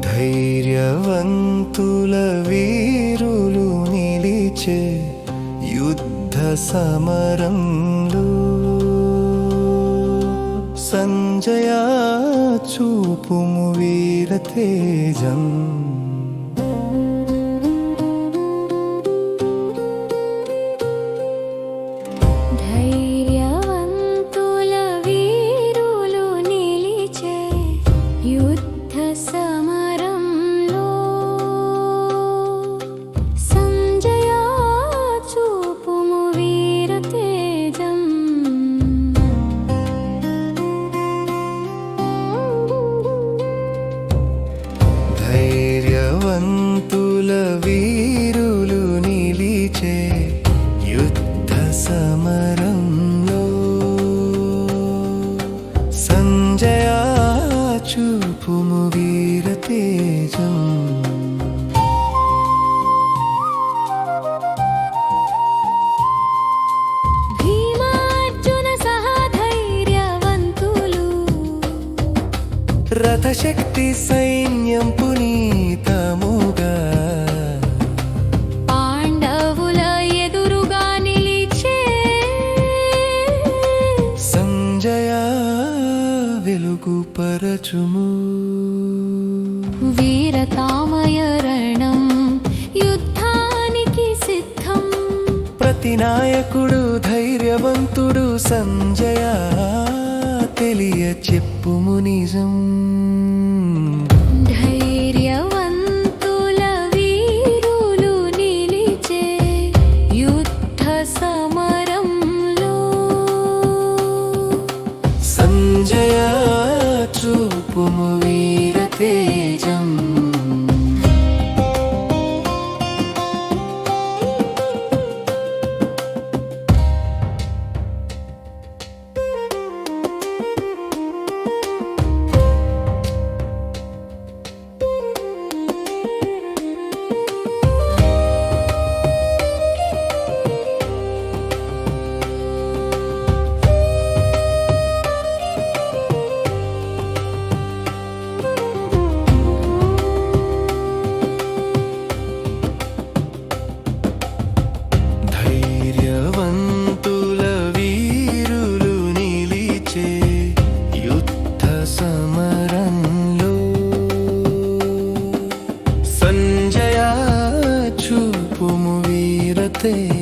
ధైర్యవంతుల వీరులు నిలిచే యుద్ధ సమరంలో సంజయ చూపుము వీర తేజం. ధైర్యవంతుల వీరులు నిలిచే యుద్ధ సమరంలో వీరులు నిలిచే యుద్ధ సమరంలో సంజయ చూపుము వీర తేజం. రథశక్తి సైన్యం పునీతముగా పరచుము వీరతామయ రణం యుద్ధానికి సిద్ధం. ప్రతి నాయకుడు ధైర్యవంతుడు సంజయ తెలియ చెప్పుము నిజం. ధైర్యవంతుల వీరులు నిలిచే యుద్ధ సమరంలో వీర సంజయ చూపుము వీరతే